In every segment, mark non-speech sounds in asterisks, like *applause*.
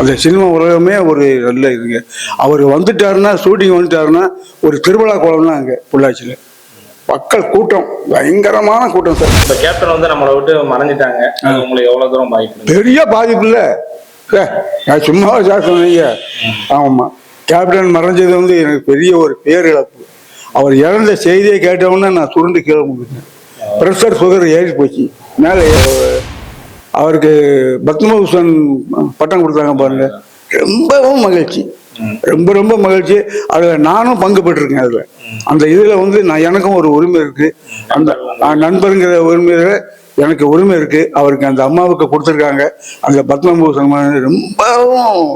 அந்த சினிமா உலகமே ஒரு நல்ல இதுங்க. அவர் வந்துட்டாருன்னா ஷூட்டிங் வந்துட்டாருன்னா ஒரு திருவிழா குளம் தான் அங்கே பொள்ளாச்சியில் மக்கள் கூட்டம் பயங்கரமான கூட்டம் சார். இப்ப கேப்டன் வந்து நம்மளை விட்டு மறைஞ்சிட்டாங்க. அது உங்களுக்கு எவ்வளவு தூரம் பாதிப்பு பெரிய பாதிப்பு இல்லை. நான் சும்மா சொன்னீங்க ஆமாம் கேப்டன் மறைஞ்சது வந்து எனக்கு பெரிய ஒரு பேரிழப்பு. அவர் இறந்த செய்தியை கேட்டவுடனே நான் சுருண்டு கீழே முடிஞ்சேன் ப்ரெஷர் சுகர் ஏறி போச்சு மேலே அவருக்கு பத்மபூஷன் பட்டம் கொடுத்தாங்க பாருங்க. ரொம்பவும் மகிழ்ச்சி. ரொம்ப ரொம்ப மகிழ்ச்சி. அதில் நானும் பங்கு பெற்றிருக்கேன் அதில். அந்த இதில் வந்து நான் எனக்கும் ஒரு உரிமை இருக்கு. அந்த நான் நண்பருங்கிற உரிமையில எனக்கு உரிமை இருக்கு. அவருக்கு அந்த அம்மாவுக்கு கொடுத்துருக்காங்க. அந்த பத்மபூஷன் ரொம்பவும்.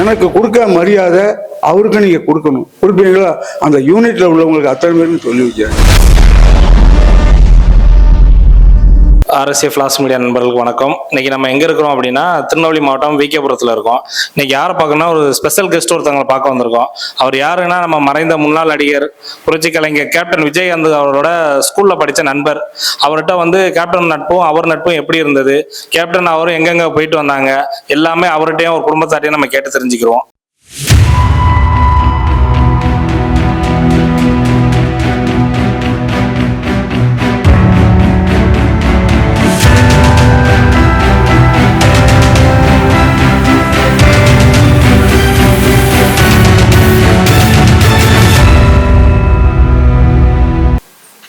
எனக்கு கொடுக்க மரியாதை அவருக்கு நீங்க கொடுக்கணும். கொடுப்பீங்களா? அந்த யூனிட்ல உள்ளவங்களுக்கு அத்தனை பேரும் சொல்லி வச்சேன் ஆர்எஸ்ஏ ஃபிளாஸ் மீடியா நண்பர்களுக்கு வணக்கம். இன்னைக்கு நம்ம எங்க இருக்கிறோம் அப்படின்னா திருநெல்வேலி மாவட்டம் விகேபுரத்தில் இருக்கோம். இன்னைக்கு யாரை பார்க்கணும்னா ஒரு ஸ்பெஷல் கெஸ்ட் ஒருத்தவங்களை பார்க்க வந்திருக்கோம். அவர் யாருன்னா நம்ம மறைந்த முன்னாள் நடிகர் புரட்சி கலைஞர் கேப்டன் விஜயகாந்த் அவரோட ஸ்கூல்ல படித்த நண்பர். அவர்கிட்ட வந்து கேப்டன் நட்பும் அவர் நட்பும் எப்படி இருந்தது? கேப்டன் அவரும் எங்கெங்க போயிட்டு வந்தாங்க? எல்லாமே அவர்கிட்டயும் ஒரு குடும்பத்தாட்டையும் நம்ம கேட்டு தெரிஞ்சுக்கிறோம்.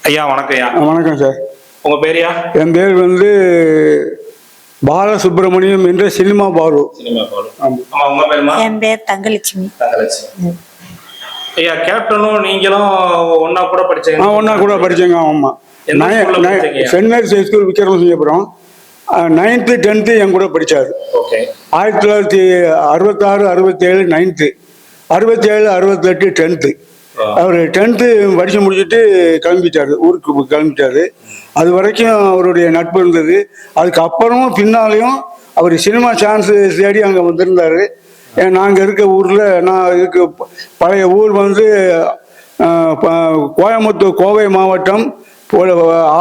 ஐயா வணக்கம் ஐயா. வணக்கம் சார். உங்க பேரியா என் பேர் வந்து பாலசுப்ரமணியம் என்ற சினிமா பாலு. ஆமா. உங்க பேருமா? என் பேர் தங்கலட்சுமி. தங்கலட்சுமி. ஐயா கேப்டனும் நீங்களும் ஒண்ணா கூட படிச்சீங்க. நான் ஒன்றா கூட படிச்சீங்க? Mary's high school Vikramasingapuram ninth tenth என் கூட படித்தார் ஓகே. ஆயிரத்தி தொள்ளாயிரத்தி அறுபத்தாறு அறுபத்தேழு நைன்த்து அறுபத்தேழு அறுபத்தெட்டு டென்த்து. அவர் டென்த்து படித்து முடிச்சுட்டு கிளம்பிட்டார் ஊருக்கு கிளம்பிட்டார். அது வரைக்கும் அவருடைய நட்பு இருந்தது. அதுக்கப்புறமும் பின்னாலையும் அவர் சினிமா சான்ஸ் தேடி அங்கே வந்திருந்தாரு. நாங்கள் இருக்க ஊரில் நான் இருக்க பழைய ஊர் வந்து கோயம்புத்தூர் கோவை மாவட்டம் போ-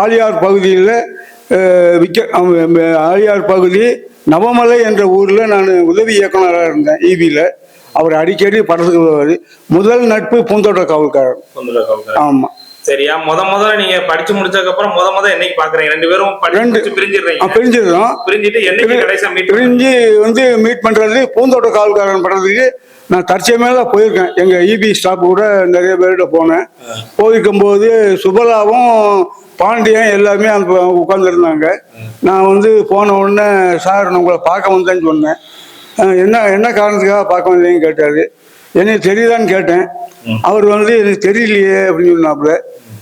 ஆலியார் பகுதியில் விக்க ஆலியார் பகுதி நவமலை என்ற ஊரில் நான் உதவி இயக்குனராக இருந்தேன் ஈபியில் அவர் அடிக்கடி படத்துக்கு வருவார். முதல் நட்பு பூந்தோட்ட காவல்காரர். ஆமாம் சரியா முத முதல்ல நீங்க படிச்சு முடிச்சதுக்கு அப்புறம் முத முத என்னைக்கு பாக்குறீங்க? ரெண்டு பேரும் படிச்சு பிரிஞ்சிடுறீங்க. பிரிஞ்சிருந்தோம் பிரிஞ்சிட்டு என்னைக்கு கடைசியா மீட் பிரிஞ்சு வந்து மீட் பண்ணுறது பூந்தோட்ட காவல்காரன் படத்துக்கு நான் தற்சயமாக தான் போயிருக்கேன். எங்கள் இபி ஸ்டாஃப் கூட நிறைய பேர்கிட்ட போனேன். போயிருக்கும்போது சுபலாவும் பாண்டியன் எல்லாருமே அந்த உட்காந்துருந்தாங்க நான் வந்து போன உடனே சார் நான் உங்களை பார்க்க வந்தேன்னு சொன்னேன். என்ன என்ன காரணத்துக்காக பார்க்க வந்தீங்கன்னு கேட்டார். எனக்கு தெரியுதான்னு கேட்டேன். அவர் வந்து எனக்கு தெரியலையே அப்படின்னு சொன்னாப்புல.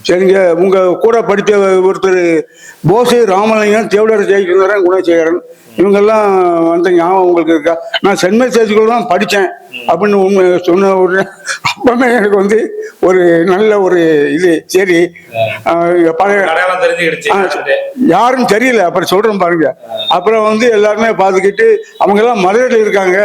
சரிங்க உங்க கூட படித்த ஒருத்தர் போசு ராமலிங்கம் தேவடர் ஜெயக்குந்தரன் குணசேகரன். இவங்கெல்லாம் வந்த ஞாபகம் உங்களுக்கு இருக்கா? நான் சென்மை சேர்த்துக்குள்ள தான் படித்தேன். அப்படின்னு உண்மை சொன்ன உடனே அப்பவே எனக்கு வந்து ஒரு நல்ல ஒரு இது. சரி பழைய யாருன்னு தெரியல. அப்புறம் சொல்றேன் பாருங்க. அப்புறம் வந்து எல்லாருமே பார்த்துக்கிட்டு அவங்க எல்லாம் மதுரையில் இருக்காங்க.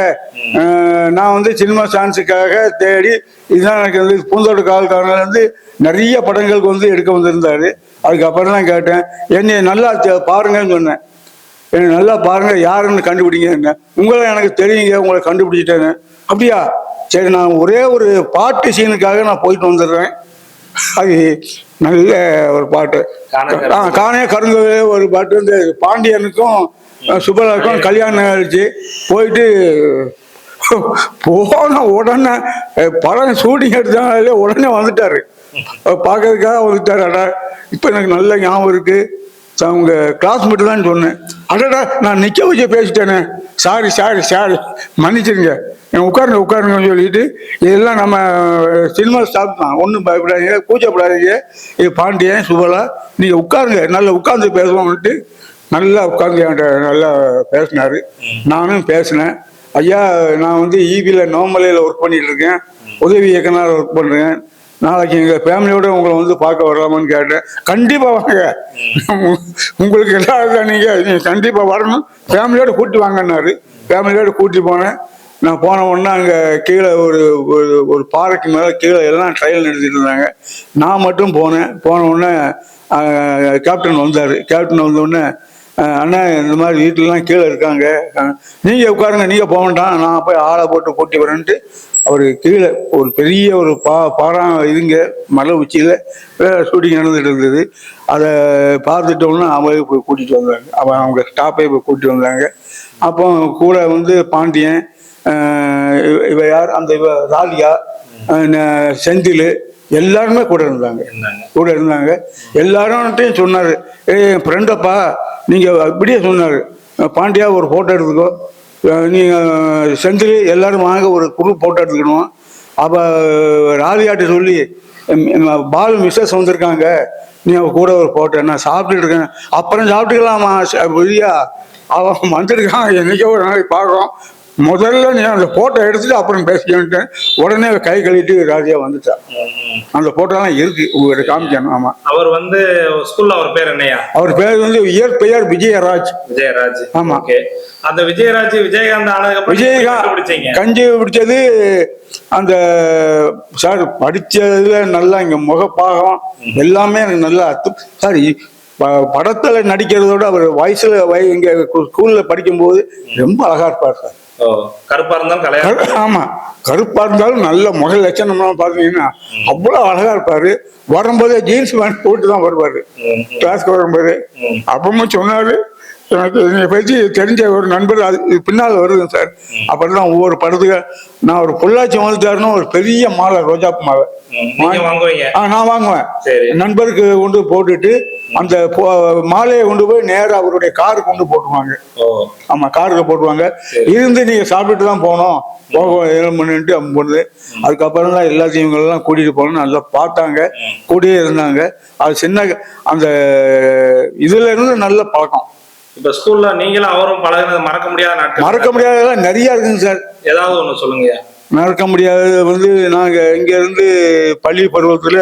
நான் வந்து சினிமா சான்ஸுக்காக தேடி இதுதான் எனக்கு வந்து பூந்தோட்ட காவல்காரங்க வந்து நிறைய படங்களுக்கு வந்து எடுக்க வந்திருந்தாரு. அதுக்கப்புறம் தான் கேட்டேன். என்னை நல்லா பாருங்கன்னு சொன்னேன். என்னை நல்லா பாருங்க யாருன்னு கண்டுபிடிங்க உங்களை எனக்கு தெரியுங்க உங்களை கண்டுபிடிச்சிட்டேன்னு. அப்படியா? சரி நான் ஒரே ஒரு பாட்டு சீனுக்காக நான் போயிட்டு வந்துடுறேன். அது நல்ல ஒரு பாட்டு. ஆ காணே கருங்கவே ஒரு பாட்டு இந்த பாண்டியனுக்கும் சுபலாக்கும் கல்யாணம் ஆயிடுச்சு. போயிட்டு போன உடனே படம் ஷூட்டிங் எடுத்தாலே உடனே வந்துட்டாரு. பார்க்கறதுக்காக வந்துட்டாரு. அடா இப்போ எனக்கு நல்ல ஞாபகம் இருக்கு. ச- உங்க கிளாஸ்மேட் தான் சொன்னேன். அடடா நான் நிக்க வச்சு பேசிட்டேனே. சாரி சாரி சாரி மன்னிச்சிருங்க. என் உட்காருங்க உட்காருங்கன்னு சொல்லிட்டு இதெல்லாம் நம்ம சினிமா ஸ்டாப் தான். ஒன்றும் பயப்படாதீங்க கூச்சப்படாதீங்க. இது பாண்டியன் சுபலா நீங்கள் உட்காருங்க. நல்லா உட்காந்து பேசுவோம்னுட்டு நல்லா உட்காந்து என்கிட்ட நல்லா பேசினாரு. நானும் பேசினேன். ஐயா நான் வந்து ஈபியில் நவமலையில் ஒர்க் பண்ணிட்டு இருக்கேன். உதவி இயக்குனர் ஒர்க் பண்ணுறேன் நாளைக்கு எங்கள் ஃபேமிலியோட உங்களை வந்து பார்க்க வரலாமான்னு கேட்டேன். கண்டிப்பாக வாங்க. உங்களுக்கு எல்லாரும் நீங்கள் நீங்கள் கண்டிப்பாக வரணும். ஃபேமிலியோடு கூட்டி வாங்கன்னாரு. ஃபேமிலியோடு கூட்டி போனேன். நான் போன உடனே அங்கே கீழே ஒரு ஒரு ஒரு பாறைக்கு மேலே கீழே எல்லாம் ட்ரையல் நடத்திட்டு இருந்தாங்க. நான் மட்டும் போனேன். போன உடனே கேப்டன் வந்தார். கேப்டன் வந்த உடனே அண்ணா இந்த மாதிரி வீட்டிலலாம் கீழே இருக்காங்க. நீங்கள் உட்காருங்க. நீங்கள் போக வேண்டாம் நான் போய் ஆளை போட்டு கூட்டி வரேன்ட்டு அவர் கீழே ஒரு பெரிய ஒரு பா பாரா இதுங்க மலை உச்சியில் ஷூட்டிங் நடந்துட்டு இருந்தது. அதை பார்த்துட்டோம்னா அவங்களே போய் கூட்டிகிட்டு வந்தாங்க. அவன் அவங்க ஸ்டாப்பே போய் கூட்டிட்டு வந்தாங்க. அப்போ கூட வந்து பாண்டியன் இவ- யார்? அந்த இவ ந- செந்தில் எல்லாருமே கூட இருந்தாங்க. கூட இருந்தாங்க. எல்லார்ட்டையும் சொன்னார் ஏ என் ஃப்ரெண்டப்பா நீங்கள் அப்படியே சொன்னார். பாண்டியா ஒரு ஃபோட்டோ எடுத்துக்கோ. நீங்கள் செந்தில் எல்லாரும் வாங்க ஒரு குரூப் ஃபோட்டோ எடுத்துக்கணும். அப்போ ராதியாட்ட சொல்லி பால் மிஸ்ஸஸ் வந்திருக்காங்க. நீ அவ கூட ஒரு ஃபோட்டோ நான் சாப்பிட்டுட்டு இருக்கேன். அப்புறம் சாப்பிட்டுக்கலாமா ச- அவன் வந்திருக்கான் என்னைக்கோ ஒரு நாளைக்கு பார்க்குறோம். முதல்ல நீ அந்த ஃபோட்டோ எடுத்துட்டு அப்புறம் பேசிக்கன்ட்டு உடனே கை கழுவிட்டு ராதியா வந்துட்டா. அந்த போட்டோலாம் இருக்கு. உங்கள்கிட்ட காமிக்கணும் ஆமா. அவர் வந்து ஸ்கூல்ல அவர் பேர் என்னையா? அவர் பேர் வந்து இயற்பெயர் விஜயராஜ். விஜயராஜ். ஆமா. அந்த விஜயராஜ் விஜயகாந்த் ஆனதுக்கு விஜயகாந்த் பிடிச்சீங்க கஞ்சி பிடிச்சது அந்த சார் படிச்சதுல நல்லா இங்க முகப்பாகம் எல்லாமே எனக்கு நல்லா அத்து சார் படத்துல நடிக்கிறதோட அவர் வயசுல வய இங்க ஸ்கூல்ல படிக்கும்போது ரொம்ப அழகா இருப்பார் சார். கருப்பா இருந்தாலும் கலையா? கரு- ஆமா. கருப்பா இருந்தாலும் நல்ல முக லட்சணம்லாம் பாத்தீங்கன்னா அவ்வளவு அழகா இருப்பாரு. வரும்போதே ஜீன்ஸ் பேண்ட் போட்டு தான் வருவாரு. கிளாஸ்க்கு வரும்போது. அப்பவும் சொன்னாரு எனக்கு பற்றி தெரிஞ்ச ஒரு நண்பர் அது பின்னால் வருது சார். அப்புறம் தான் ஒவ்வொரு படத்துக்கு நான் ஒரு பொள்ளாச்சி வந்துட்டாருன்னா ஒரு பெரிய மாலை ரோஜா மாலை. ஆ நான் வாங்குவேன். நண்பருக்கு கொண்டு போட்டுட்டு அந்த பொ- மாலையை கொண்டு போய் நேரா அவருடைய காருக்கு கொண்டு போட்டுருவாங்க. ஓ. ஆமா காருக்கு போட்டுருவாங்க. இருந்து நீங்க சாப்பிட்டுட்டு தான் போகணும். போக ஏழு மணின்ட்டு அவங்க போடுது அதுக்கப்புறம் தான் எல்லாத்தையும் இவங்க எல்லாம் கூட்டிட்டு போகணும். நல்லா பார்த்தாங்க. கூடயே இருந்தாங்க. அது சின்ன அந்த இதுல இருந்து நல்ல பழக்கம். இப்ப ஸ்கூல்ல நீங்களும் அவரும் பழகுனது மறக்க முடியாத நாட்கள். மறக்க முடியாததெல்லாம் நிறைய இருக்குங்க சார். ஏதாவது ஒண்ணு சொல்லுங்க மறக்க முடியாதது வந்து நாங்க இங்க இருந்து பள்ளி பருவத்துல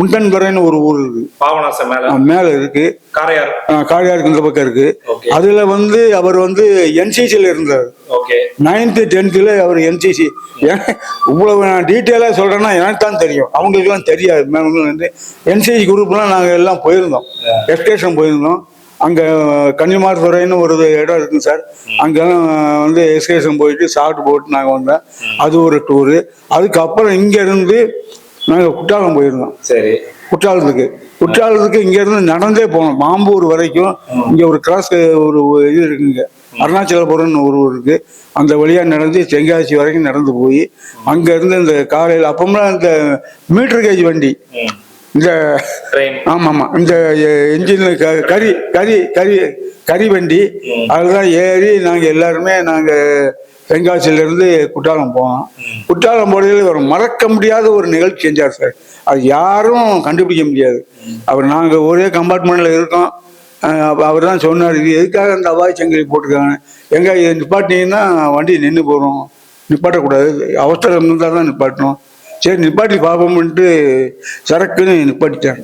முண்டன்துறைன்னு ஒரு ஊர் இருக்கு. பாவனாசம் மேல. மேல இருக்கு. காரையார் இந்த பக்கம் இருக்கு. அதுல வந்து அவர் வந்து என்சிசில இருந்தார். ஓகே. நைன்த்து டென்த்தில் அவர் என்சிசி இவ்வளவு நான் டீட்டெயிலாக சொல்கிறேன்னா எனக்கு தான் தெரியும். அவங்களுக்குலாம் தெரியாது. மேம் வந்து என்சிசி குரூப்லாம் நாங்கள் எல்லாம் போயிருந்தோம். எஸ்கேஷன் போயிருந்தோம். அங்கே கன்னிமார்துறைன்னு ஒரு இடம் இருக்குங்க சார். அங்கெல்லாம் வந்து எஸ்கேஷன் போயிட்டு சாப்பிட்டு போட்டு நாங்கள் வந்தோம். அது ஒரு டூரு அதுக்கப்புறம் இங்கேருந்து நாங்கள் குற்றாலம் போயிருந்தோம். சரி. குற்றாலத்துக்கு. குற்றாலத்துக்கு இங்க இருந்து நடந்தே போனோம். மாம்பூர் வரைக்கும் இங்க ஒரு கிராஸ் ஒரு இது இருக்குங்க அருணாச்சலபுரம்னு ஒரு ஊர் இருக்கு. அந்த வழியா நடந்து தென்காசி வரைக்கும் நடந்து போய் அங்க இருந்து இந்த காலையில் அப்பமெல்லாம் இந்த மீட்டர் கேஜ் வண்டி. இந்த ஆமா ஆமா இந்த என்ஜின் கறி கறி கறி கறி வண்டி அதுதான் ஏறி நாங்க எல்லாருமே நாங்க தென்காசியில இருந்து குற்றாலம் போனோம். குற்றாலம் போடையில் ஒரு மறக்க முடியாத ஒரு நிகழ்ச்சி செஞ்சார் சார். அது யாரும் கண்டுபிடிக்க முடியாது. அவர் நாங்க ஒரே கம்பார்ட்மெண்ட்ல இருக்கோம். அவர் தான் சொன்னார் இது எதுக்காக அந்த அவாய் சங்கிலி போட்டிருக்காங்க எங்க இதை நிப்பாட்டினீங்கன்னா வண்டி நின்று போகிறோம் நிப்பாட்டக்கூடாது. அவசரம் இருந்தால் தான் நிப்பாட்டணும். சரி நிப்பாட்டி பார்ப்போம்ன்ட்டு சரக்குன்னு நிப்பாட்டிட்டார்.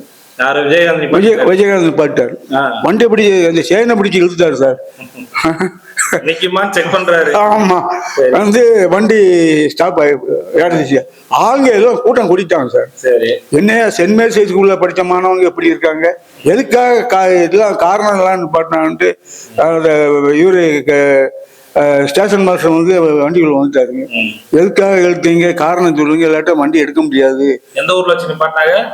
விஜயகாந்த் விஜய் விஜயகாந்த் நிப்பாட்டார். வண்டி பிடி அந்த சேனை பிடிச்சி இழுத்துட்டாரு சார். செக் பண்றாரு. ஆமா. வந்து வண்டி ஸ்டாப் ஆளுங்க எல்லாம் கூட்டம் கூட்டிட்டாங்க சார். என்னையா சென்ட் மேரி ஸ்கூல்ல படிச்ச மாணவங்க எப்படி இருக்காங்க? எதுக்காக கா இதெல்லாம் காரணம் எல்லாம் நிப்பாட்டினான்ட்டு அந்த இவரு ஸ்டேஷன் மாஸ்டர் வந்து வண்டிக்குள்ள வந்துட்டாருங்க. எதுக்காக எழுத்தீங்க காரணம் சொல்லுங்க. இல்லாட்ட வண்டி எடுக்க முடியாது. எந்த ஊர்ல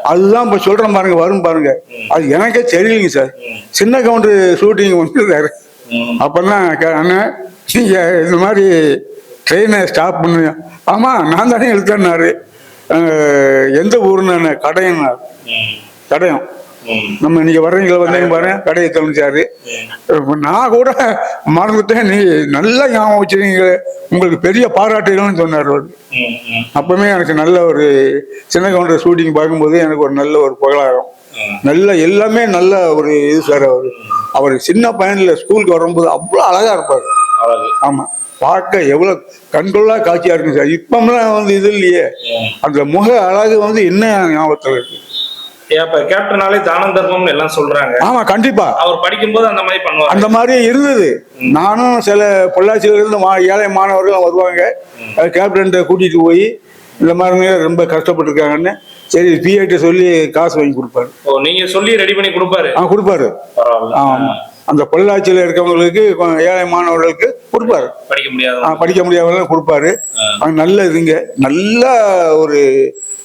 அதுதான் இப்ப சொல்றேன் பாருங்க வரும் பாருங்க. அது எனக்கே தெரியலைங்க சார். சின்ன கவுண்டர் ஷூட்டிங் வந்துருந்தாரு ம். அப்பெல்லாம் அண்ணன் நீங்க இந்த மாதிரி ட்ரெயினை ஸ்டாப் பண்ணுங்க. ஆமா நான் தானே எழுத்தேன்னாரு எந்த ஊருன்னு கடையன்னாரு. கடையம். நம்ம இன்னைக்கு வர்றீங்களா வந்தீங்க பாருங்க கடையை தொலைச்சாரு நான் கூட மறந்துட்டேன் நீ நல்லா ஞாபகம் வச்சிருக்கீங்க உங்களுக்கு பெரிய பாராட்டுகள்னு சொன்னார் அவர். அப்பவுமே எனக்கு நல்ல ஒரு சின்ன கவுண்டர் ஷூட்டிங் பார்க்கும்போது எனக்கு ஒரு நல்ல ஒரு புகழாரம். நல்ல எல்லாமே நல்ல ஒரு இது சார் அவர். அவர் சின்ன பையன்ல ஸ்கூலுக்கு வரும்போது அவ்வளோ அழகா இருப்பார். ஆமா. பார்க்க எவ்வளவு கண்கொள்ளா காட்சியா இருக்கு சார். இப்பமெல்லாம் வந்து இது இல்லையே. அந்த முக அழகு வந்து இன்னும் ஞாபகத்தில் இருக்கு? இப்ப கேப்டனாலே தானம் தர்மம்னு எல்லாம் சொல்றாங்க. ஆமா கண்டிப்பா. அவர் படிக்கும்போது அந்த மாதிரி பண்ணுவாங்க அந்த மாதிரி இருந்தது. நானும் சில பொள்ளாச்சியில இருந்து மா ஏழை மாணவர்கள் வருவாங்க. கேப்டன்ட்ட கூட்டிட்டு போய் இந்த மாதிரி ரொம்ப கஷ்டப்பட்டிருக்காங்கன்னு சரி பிஐட்ட சொல்லி காசு வாங்கி கொடுப்பாரு. ஓ நீங்க சொல்லி ரெடி பண்ணி கொடுப்பாரு? ஆ கொடுப்பாரு. ஆமா அந்த பொள்ளாச்சியில் இருக்கவங்களுக்கு ஏழை மாணவர்களுக்கு கொடுப்பாரு. படிக்க முடியாது படிக்க முடியாதவங்க கொடுப்பாரு. அது நல்ல இதுங்க. நல்ல ஒரு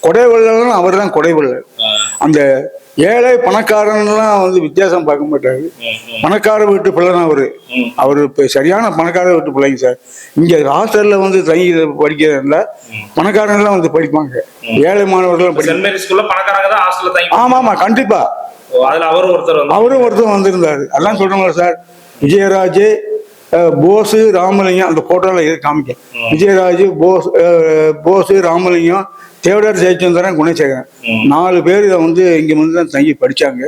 கொடை வள்ளலும் அவர் தான் கொடை வள்ளல் அந்த ஏழை பணக்காரன்லாம் வந்து வித்தியாசம் பார்க்க மாட்டாரு. பணக்கார வீட்டு பிள்ளை தான் அவரு. அவர் இப்போ சரியான பணக்கார வீட்டு பிள்ளைங்க சார். இங்க ஹாஸ்டல்ல வந்து தங்கி படிக்கிறதுல பணக்காரங்களாம் வந்து படிப்பாங்க. ஏழை மாணவர்கள்லாம் படி சென்ட் மேரி ஸ்கூல்ல பணக்காரங்க தான் ஹாஸ்டல்ல தங்கி ஆமா ஆமா கண்டிப்பா. ஓ, அதுல அவரும் ஒருத்தர் அவரும் ஒருத்தர் வந்திருந்தாரு. அதான் சொல்றோம்ல சார். விஜயராஜ் போஸ் ராமலிங்கம் அந்த போட்டோல இது காமிக்க. விஜயராஜ் போஸ் போஸ் ராமலிங்கம் தேவடார் ஜெயச்சந்திரன் குணசேகரன். நாலு பேர் இதை வந்து இங்க வந்து தான் தங்கி படிச்சாங்க.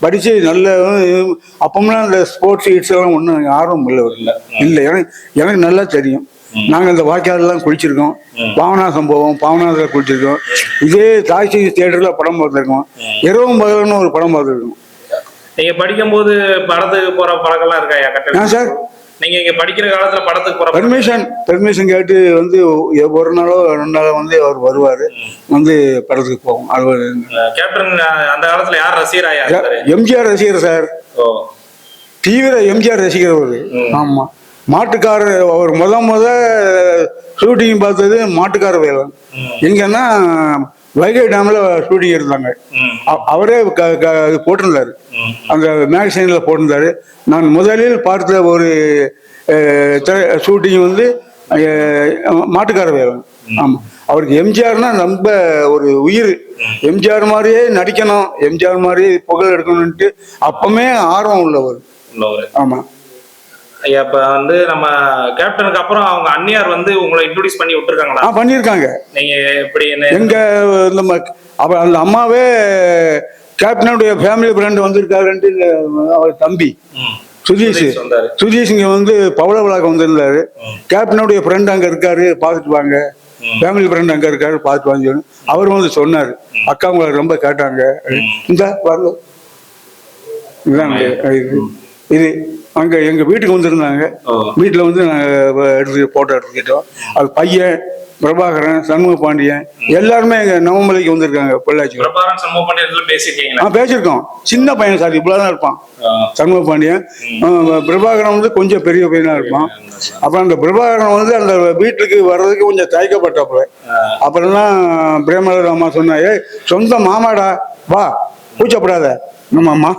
படிச்சு நல்ல அஹ், அப்பமெல்லாம் இந்த ஸ்போர்ட்ஸ் ஹிட்ஸ் எல்லாம் ஒன்றும் ஆர்வம் இல்லை இல்லை. இல்லை. எனக்கு எனக்கு நல்லா தெரியும். நாங்கள் இந்த வாய்க்காலெல்லாம் குளிச்சிருக்கோம். பாவனாசம் போவோம். பாவனாசில் குளிச்சிருக்கோம். இதே தாய்ச்சி தியேட்டரில் படம் பார்த்துருக்கோம். இரவும் பகல்னு ஒரு படம் பார்த்துருக்கோம். நீங்க படிக்கும்போது படத்துக்கு போற பழக்கம்லாம் ஏன் சார் நீங்க இங்க படிக்கிற காலத்துல படத்துக்கு போற பெர்மிஷன் பெர்மிஷன் கேட்டு வந்து ஒரு நாளோ ரெண்டு நாளோ வந்து அவர் வருவார். வந்து படத்துக்கு போவோம். அவர் கேப்டன் அந்த காலத்துல யார் இருந்தாரு? எம்ஜிஆர் ரசிகர் சார். தீவிர எம்ஜிஆர் ரசிகர் அவர். ஆமா. மாட்டுக்காரர் அவர் முத முத ஷூட்டிங் பார்த்தது மாட்டுக்கார வேலன். எங்கன்னா வைகை டேம்ல ஷூட்டிங் அ- அவரே போட்டிருந்தாரு. அந்த மேகசைனில் போட்டிருந்தாரு. நான் முதலில் பார்த்த ஒரு ஷூட்டிங் வந்து மாட்டுக்கார வேலன். ஆமாம் அவருக்கு எம்ஜிஆர்னா ரொம்ப ஒரு உயிர். எம்ஜிஆர் மாதிரியே நடிக்கணும். எம்ஜிஆர் மாதிரியே புகழ் எடுக்கணும்ட்டு அப்பமே ஆர்வம் உள்ளவர். ஐயா இப்ப வந்து நம்ம கேப்டனுக்கு அப்புறம் அவங்க அந்நியார் வந்து உங்களை இன்ட்ரோடியூஸ் பண்ணி விட்டுருக்காங்களா? பண்ணியிருக்காங்க நீங்க எப்படி என்ன எங்க நம்ம அந்த அம்மாவே கேப்டனுடைய ஃபேமிலி ஃப்ரெண்ட் வந்திருக்காருன்ட்டு அவர் தம்பி. சுதீஷ் சுதீஷ் இங்க வந்து பவள விழாக்கு வந்திருந்தாரு. கேப்டனுடைய ஃப்ரெண்ட் அங்க இருக்காரு பார்த்துட்டு வாங்க. ஃபேமிலி ஃப்ரெண்ட் அங்க இருக்காரு பார்த்துட்டு வாங்க சொல்லி. அவர் வந்து சொன்னாரு. அக்கா உங்களை ரொம்ப கேட்டாங்க. இந்த வரல இதாங்க இது இது. அங்க எங்க வீட்டுக்கு வந்திருந்தாங்க. வீட்டுல வந்து நாங்க எடுத்து போட்டோ எடுத்துக்கிட்டோம். அது பையன் பிரபாகரன் சண்முக பாண்டியன் எல்லாருமே எங்க நவமலைக்கு வந்திருக்காங்க பொள்ளாச்சி. நான் பேசியிருக்கோம். சின்ன பையன் சார் இவ்வளவுதான் இருப்பான். ஆ. சண்முக பாண்டியன் பிரபாகரன் வந்து கொஞ்சம் பெரிய பையனா இருப்பான். அப்புறம் அந்த பிரபாகரன் வந்து அந்த வீட்டுக்கு வர்றதுக்கு கொஞ்சம் தயக்கப்பட்டாப்புல. அப்புறம் தான் பிரேமலர் அம்மா சொன்னாயே சொந்த மாமாடா வா கூச்சப்படாத. நம்ம மா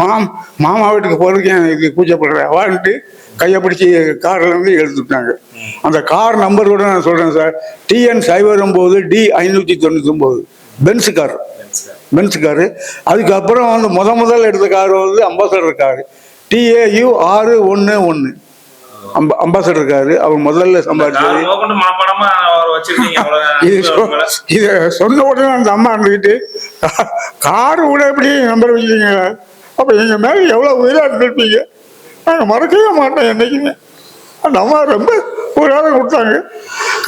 மாம் மாமா வீட்டுக்கு போறதுக்கு எனக்கு கூச்சப்படுற. வான்ட்டு கையை பிடிச்சி கார்ல இருந்து எடுத்துட்டாங்க அந்த கார் நம்பர் கூட நான் சொல்றேன் சார். டிஎன் சைபர் ஒம்பது டி ஐநூத்தி தொண்ணூத்தி ஒன்பது பென்ஸ் கார் பென்ஸ் காரு அதுக்கப்புறம் வந்து முத முதல்ல எடுத்த கார் வந்து அம்பாசடர் காரு டிஏயு ஆறு ஒன்று ஒன்று அம்ப அம்பாசடர் காரு அவர் முதல்ல சம்பாதிச்சது. கார் முதற்கொண்டு மனப்பாடமா அவர் வச்சிருக்கீங்க *laughs* இது சொ- அவ்வளவு இது சொன்ன உடனே அந்த அம்மா இருந்துக்கிட்டு கார் கூட எப்படி நம்பர் வச்சுருக்கீங்க அப்போ எங்கள் மேலே எவ்வளோ உயிராக இருந்திருப்பீங்க? நாங்கள் மறக்கவே மாட்டோம் என்றைக்குமே அந்த அம்மா ரொம்ப உயிராக கொடுத்தாங்க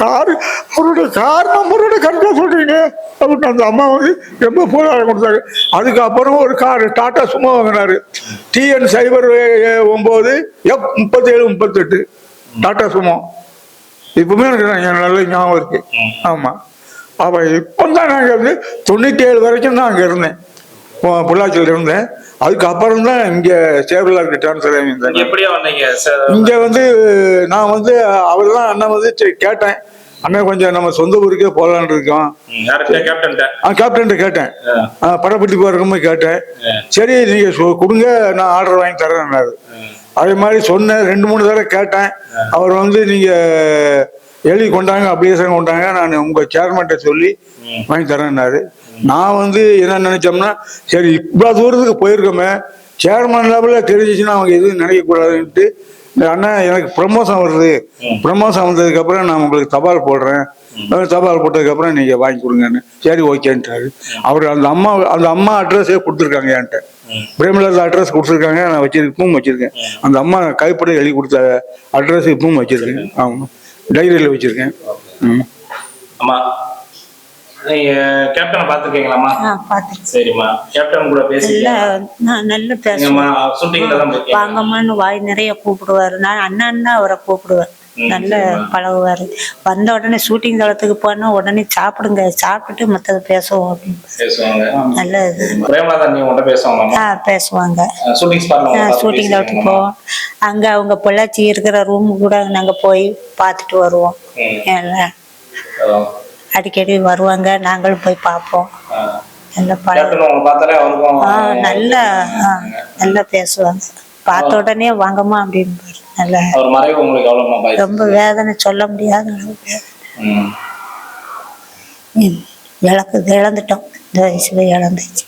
கார் அவருடைய கார் நம்பரோட கரெக்டாக சொல்கிறீங்க அப்படின்னு அந்த அம்மா வந்து ரொம்ப புகழாரம் கொடுத்தாங்க. அதுக்கப்புறம் ஒரு கார் டாட்டா சும்மா வாங்கினாரு. டிஎன் சைபர் ஒம்பது எஃப் முப்பத்தேழு முப்பத்தெட்டு. டாட்டா சுமோ. இப்பவுமே எனக்கு நல்ல ஞாபகம் இருக்கு. ஆமா. அப்ப இப்போ தான் நாங்கள் வந்து தொண்ணூத்தி ஏழு வரைக்கும் தான் அங்கே இருந்தேன். பொள்ளாச்சியில் இருந்தேன் அதுக்கப்புறம் தான் இங்கே சேவலாருக்கு ட்ரான்ஸ்ஃபர் ஆகியிருந்தேன் எப்படியா வந்தீங்க? இங்கே வந்து நான் வந்து அவர் தான் அண்ணன் வந்து கேட்டேன். அண்ணன் கொஞ்சம் நம்ம சொந்த ஊருக்கே போகலான்னு இருக்கோம். கேப்டன் கேட்டேன். ஆ, படப்பிடி போகிறக்கும்போது கேட்டேன். சரி நீங்கள் கொடுங்க நான் ஆர்டர் வாங்கி தரேன்னாரு அதே மாதிரி சொன்னேன் ரெண்டு மூணு தடவை கேட்டேன். அவர் வந்து நீங்கள் எழுதி கொண்டாங்க அப்ளிகேஷன் கொண்டாங்க நான் உங்கள் சேர்மன்ட்ட சொல்லி வாங்கி தரேன்னாரு நான் வந்து என்ன நினைச்சோம்னா சரி இவ்வளோ தூரத்துக்கு போயிருக்கோமே சேர்மன் லெவலில் தெரிஞ்சிச்சுன்னா அவங்க எதுவும் நினைக்கக்கூடாதுன்ட்டு அண்ணா எனக்கு ப்ரமோஷன் வருது. ப்ரமோஷன் வந்ததுக்கப்புறம் நான் உங்களுக்கு தபால் போடுறேன். தபால் போட்டதுக்கப்புறம் நீங்கள் வாங்கி கொடுங்கன்னு சரி ஓகேன்ட்டாரு அவர் அந்த அம்மா அந்த அம்மா அட்ரஸே கொடுத்துருக்காங்க என்கிட்ட. பிரேமலதா அட்ரஸ் கொடுத்துருக்காங்க நான் வச்சிருக்கேன் இப்பவும் வச்சிருக்கேன். அந்த அம்மா கைப்பட எழுதி கொடுத்த அட்ரஸ் இப்பவும் வச்சிருக்கேன். ஆமாம் டைரியில் வச்சிருக்கேன். ம். ஆமா நீங்க கேப்டனை பாத்துருக்கீங்களாமா சரிம்மா. கேப்டன் கூட பேசி நல்லா நான் நல்லா பேசுவேன் வாங்கம்மான்னு வாய் நிறைய கூப்பிடுவாரு. நான் அண்ணன் தான் அவரை கூப்பிடுவேன். நல்ல. பழகுவாரு. வந்த உடனே ஷூட்டிங் தளத்துக்கு போனா உடனே சாப்பிடுங்க சாப்பிட்டுட்டு மத்தத பேசுவோம் அப்படின்னு. பேசுவாங்க. நல்ல இது ஆ பேசுவாங்க. ஷூட்டிங் தளத்துக்கு போவோம். அங்க அவங்க பொள்ளாச்சி இருக்கிற ரூம் கூட நாங்க போய் பார்த்துட்டு வருவோம். அடிக்கடி வருவாங்க. நாங்களும் போய் பார்ப்போம். நல்ல நல்லா பேசுவாங்க. பார்த்த உடனே வாங்கம்மா அப்படின்னு நல்லா ரொம்ப வேதனை சொல்ல முடியாத அளவு இழக்கு இழந்துட்டோம். இந்த வயசுல இழந்துச்சு.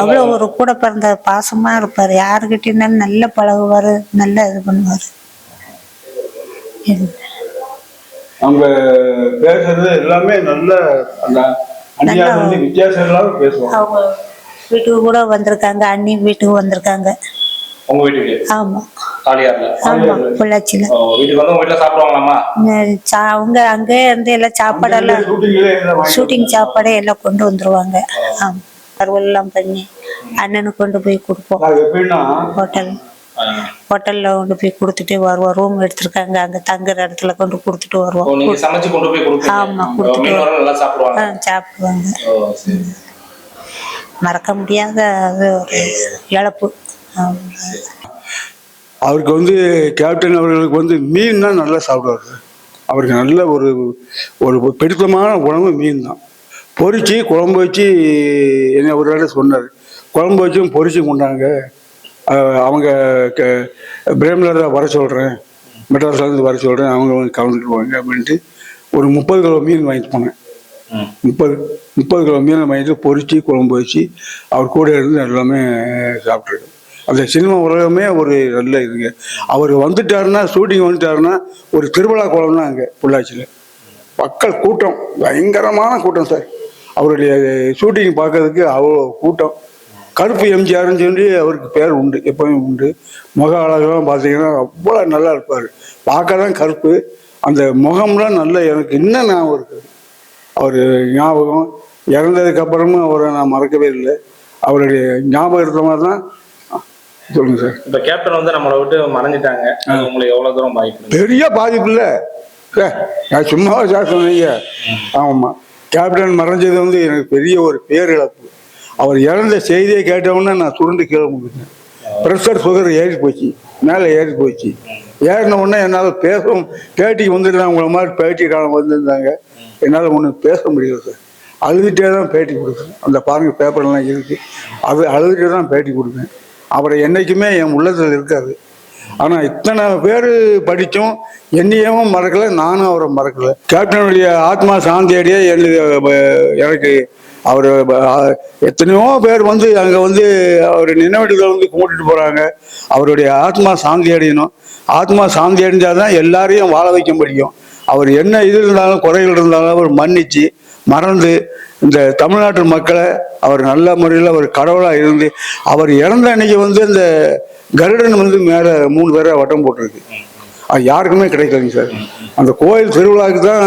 அவ்வளோ ஒரு கூட பிறந்த பாசமா இருப்பாரு. யாருக்கிட்ட நல்ல பழகுவாரு நல்லா இது பண்ணுவாரு. அவங்க பேசுறது எல்லாமே நல்ல அந்த நல்லா- வந்து வித்தியாசம் இல்லாம பேசுவாங்க. அவங்க வீட்டுக்கு கூட வந்திருக்காங்க அண்ணி வீட்டுக்கு வந்திருக்காங்க. உங்க வீட்டுக்கு? ஆமா. ஆமா பொள்ளாச்சியில. வீட்டுக்கு வந்து உங்க வீட்டுல சாப்பிடுவாங்களாமா ம், சா- அவங்க அங்கே இருந்து எல்லாம் சாப்பாடெல்லாம் ஷூட்டிங் சாப்பாடே எல்லாம் கொண்டு வந்துருவாங்க. ஆமா. எல்லாம் பண்ணி அண்ணனுக்கு கொண்டு போய் கொடுப்போம். எப்படின்னா ஹோட்டல். ஹோட்டல்ல கொண்டு போய் கொடுத்துட்டு வருவோம். ரூம் எடுத்திருக்காங்க. அங்க தங்குற இடத்துல கொண்டு கொடுத்துட்டு வருவோம். நீங்க சமைச்சு கொண்டு போய் ஆமா, கொடுத்துட்டு சாப்பிடுவாங்க. மறக்க முடியாத அது ஒரு இழப்பு. அவருக்கு வந்து கேப்டன் அவர்களுக்கு வந்து மீன் தான் நல்லா சாப்பிடுவாரு. அவருக்கு நல்ல ஒரு ஒரு பிடித்தமான உணவு மீன் தான் பொரிச்சு குழம்பு வச்சு என்ன ஒரு இடம் சொன்னார். குழம்பு வச்சும் பொரிச்சு கொண்டாங்க. அவங்க க- பிரேம்லரை வர சொல்கிறேன் மெட்ராஸ்லேருந்து வர சொல்கிறேன் அவங்க வந்து கலந்துட்டு போவாங்க அப்படின்ட்டு ஒரு முப்பது கிலோ மீன் வாங்கிட்டு போனேன். முப்பது முப்பது கிலோ மீனை வாங்கிட்டு பொரிச்சு குழம்பு வச்சு அவர் கூட இருந்து எல்லாமே சாப்பிட்ருக்கு அந்த சினிமா உலகமே ஒரு நல்ல இதுங்க. அவர் வந்துட்டாருன்னா ஷூட்டிங் வந்துட்டாருன்னா ஒரு திருவிழா குளம் தான் அங்கே பொள்ளாச்சியில். மக்கள் கூட்டம் பயங்கரமான கூட்டம் சார். அவருடைய ஷூட்டிங் பார்க்கறதுக்கு அவ்வளோ கூட்டம். கருப்பு எம்ஜிஆர்னு சொல்லி அவருக்கு பேர் உண்டு எப்பவுமே உண்டு. முக அழகெல்லாம் பார்த்தீங்கன்னா அவ்வளோ நல்லா இருப்பார். பார்க்க தான் கருப்பு. அந்த முகம்லாம் நல்ல எனக்கு இன்னும் ஞாபகம் இருக்குது. அவர் ஞாபகம் இறந்ததுக்கு அப்புறமும் அவரை நான் மறக்கவே இல்லை. அவருடைய ஞாபகம் இருந்த மாதிரி தான். சொல்லுங்க சார். இப்ப கேப்டன் வந்து நம்மளை விட்டு மறைஞ்சிட்டாங்க. உங்களுக்கு எவ்வளவு தூரம் பாதிப்பு பெரிய பாதிப்பு இல்லை. நான் சும்மாவா சார் சொன்னீங்க ஆமாம் கேப்டன் மறைஞ்சது வந்து எனக்கு பெரிய ஒரு பேரிழப்பு. அவர் இறந்த செய்தியை கேட்டவுடனே நான் சுருண்டு கீழே முடிஞ்சேன் ப்ரெஷர் சுகர் ஏறி போச்சு. மேலே ஏறி போச்சு. ஏறின உடனே என்னால் பேசவும் பேட்டிக்கு வந்துருந்தாங்க உங்களை மாதிரி பேட்டி காலம் வந்திருந்தாங்க. என்னால் ஒன்றும் பேச முடியல சார். அழுதுகிட்டே தான் பேட்டி கொடுப்பேன் அந்த பாருங்க பேப்பர்லாம் இருக்குது அது அழுதுகிட்டே தான் பேட்டி கொடுப்பேன் அவரை என்றைக்குமே என் உள்ளத்தில் இருக்காது ஆனால் இத்தனை பேர் படித்தும் என்னையவும் மறக்கலை நானும் அவரை மறக்கலை. கேப்டனுடைய ஆத்மா சாந்தியடைய எனக்கு எனக்கு அவர் எத்தனையோ பேர் வந்து அங்கே வந்து அவர் நினைவெடுகளை வந்து கும்பிட்டுட்டு போகிறாங்க அவருடைய ஆத்மா சாந்தி அடையணும். ஆத்மா சாந்தி அடைஞ்சால் தான் எல்லாரையும் வாழ வைக்க முடியும். அவர் என்ன இது இருந்தாலும் குறைகள் இருந்தாலும் அவர் மன்னிச்சு மறந்து இந்த தமிழ்நாட்டு மக்களை அவர் நல்ல முறையில் அவர் கடவுளாக இருந்து அவர் இறந்த அன்னைக்கு வந்து இந்த கருடன் வந்து மேலே மூணு பேரை வட்டம் போட்டிருக்கு. அது யாருக்குமே கிடைக்காதுங்க சார். அந்த கோயில் திருவிழாவுக்கு தான்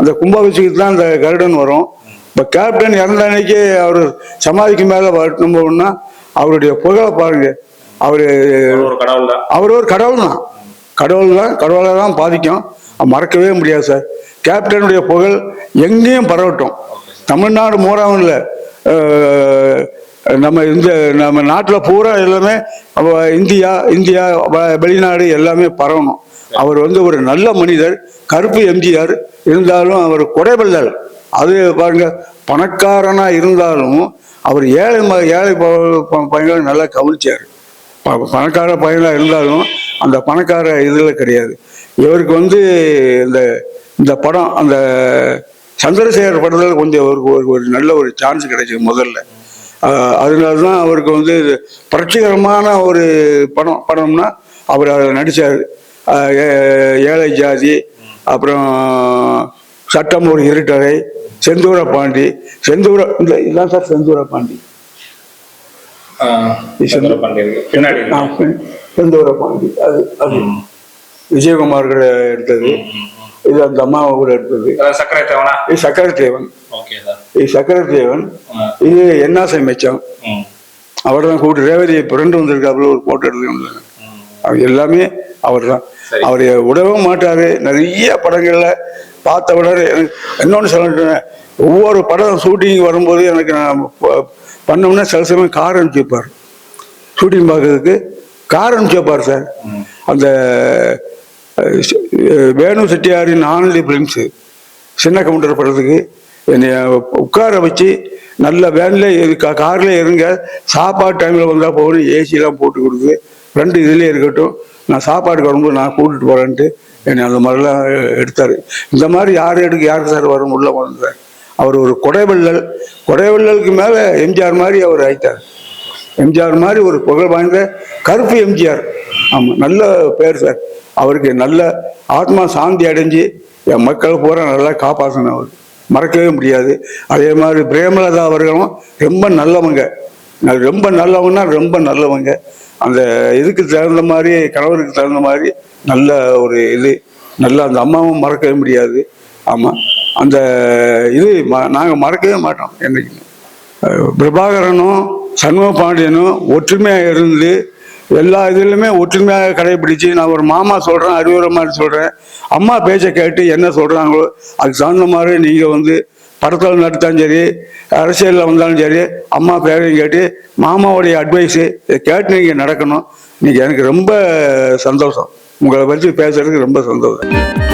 அந்த கும்பாபிஷேகத்துக்கு தான் அந்த கருடன் வரும். இப்போ கேப்டன் இறந்த அன்னைக்கு அவர் சமாதிக்கு மேலே வரணும்னா அவருடைய புகழை பாருங்க. அவர் அவர் ஒரு கடவுள் தான் அவர் ஒரு கடவுள் தான் கடவுள் தான் கடவுளை தான் பாதிக்கும் மறக்கவே முடியாது சார். கேப்டனுடைய புகழ் எங்கேயும் பரவட்டும். தமிழ்நாடு மூறாவும் இல்லை நம்ம இந்த நம்ம நாட்டில் பூரா எல்லாமே இந்தியா இந்தியா வ- வெளிநாடு எல்லாமே பரவணும். அவர் வந்து ஒரு நல்ல மனிதர் கருப்பு எம்ஜிஆர் இருந்தாலும் அவர் குடைவள்ளல் அது பாருங்க பணக்காரனா இருந்தாலும் அவர் ஏழை ம ஏழை ப- நல்லா கவனிச்சார். பணக்கார பையனாக இருந்தாலும் அந்த பணக்கார இதில் கிடையாது. இவருக்கு வந்து இந்த இந்த படம் அந்த சந்திரசேகர் படத்தில் கொஞ்சம் ஒரு ஒரு நல்ல ஒரு சான்ஸ் கிடைச்சது முதல்ல. அதனால தான் அவருக்கு வந்து புரட்சிகரமான ஒரு படம் படம்னா அவர் அதில் நடித்தார் ஏழை ஜாதி அப்புறம் சட்டம் ஒரு இருட்டறை செந்தூர பாண்டி செந்தூர இல்லை இதுதான் சார் செந்தூர பாண்டி. சந்திர பாண்டி அது அது. விஜயகுமார் எடுத்தது. இது அந்த அம்மாவை கூட எடுத்தது. சக்கரை தேவனா? சக்கரை தேவன். சார் இது என்னாசை மெச்சம்? அவர் தான் கூப்பிட்டு ரேவதி பிறண்டு வந்திருக்காப்புல ஒரு போட்டோ எடுத்து அவர் எல்லாமே அவர் தான். அவர் விடவும் மாட்டாரு நிறைய படங்கள்ல பார்த்த உடனே எனக்கு இன்னொன்று சொல்லிட்டேன் ஒவ்வொரு படம் ஷூட்டிங் வரும்போது எனக்கு நான் பண்ணோம்னா சில சமயம் கார் அனுப்பிச்சு வைப்பார். ஷூட்டிங் பார்க்கறதுக்கு கார் அனுப்பிச்சு வைப்பார் சார் அந்த வேணு செட்டியாரின் ஆனந்தி பிலிம்ஸு சின்ன கவுண்டர் படத்துக்கு என்னை உட்கார வச்சு நல்ல வேன்ல கார்ல இருங்க சாப்பாடு டைம்ல வந்தா போகணும் ஏசிலாம் போட்டு கொடுக்குது ரெண்டு இதுலயே இருக்கட்டும். நான் சாப்பாடுக்கு வரும்போது நான் கூட்டிட்டு போறேன்ட்டு என்னை அந்த மாதிரிலாம் எடுத்தாரு. இந்த மாதிரி யார் எடுக்க யாருக்கு சார் வரும் உள்ள வந்தார் அவர் ஒரு கொடைவள்ளல். கொடைவள்ளலுக்கு மேல எம்ஜிஆர் மாதிரி அவர் ஆயிட்டார். எம்ஜிஆர் மாதிரி ஒரு புகழ் வாய்ந்த கருப்பு எம்ஜிஆர். ஆமாம் நல்ல பேர் சார். அவருக்கு நல்ல ஆத்மா சாந்தி அடைஞ்சு என் மக்களை பூரா நல்லா காப்பாற்றணும் அவர். மறக்கவே முடியாது. அதே மாதிரி பிரேமலதா அவர்களும் ரொம்ப நல்லவங்க. ரொம்ப நல்லவங்கன்னா ரொம்ப நல்லவங்க. அந்த இதுக்கு தகுந்த மாதிரி கணவருக்கு தகுந்த மாதிரி நல்ல ஒரு இது. நல்ல அந்த அம்மாவும் மறக்கவே முடியாது. ஆமாம் அந்த இது ம- நாங்கள் மறக்கவே மாட்டோம் என்றைக்குமே பிரபாகரனும் சண்முக பாண்டியனும் ஒற்றுமையாக இருந்து எல்லா இதுலையுமே ஒற்றுமையாக கடைபிடிச்சு நான் ஒரு மாமா சொல்கிறேன் அறிவுரை மாதிரி சொல்கிறேன் அம்மா பேச்சை கேட்டு என்ன சொல்கிறாங்களோ அதுக்கு தகுந்த மாதிரி நீங்கள் வந்து படத்தில் நடத்தாலும் சரி அரசியலில் வந்தாலும் சரி அம்மா பேரையும் கேட்டு மாமாவுடைய அட்வைஸு இதை கேட்டு நீங்கள் நடக்கணும். இன்னைக்கு எனக்கு ரொம்ப சந்தோஷம். உங்களை பற்றி பேசுறதுக்கு ரொம்ப சந்தோஷம்.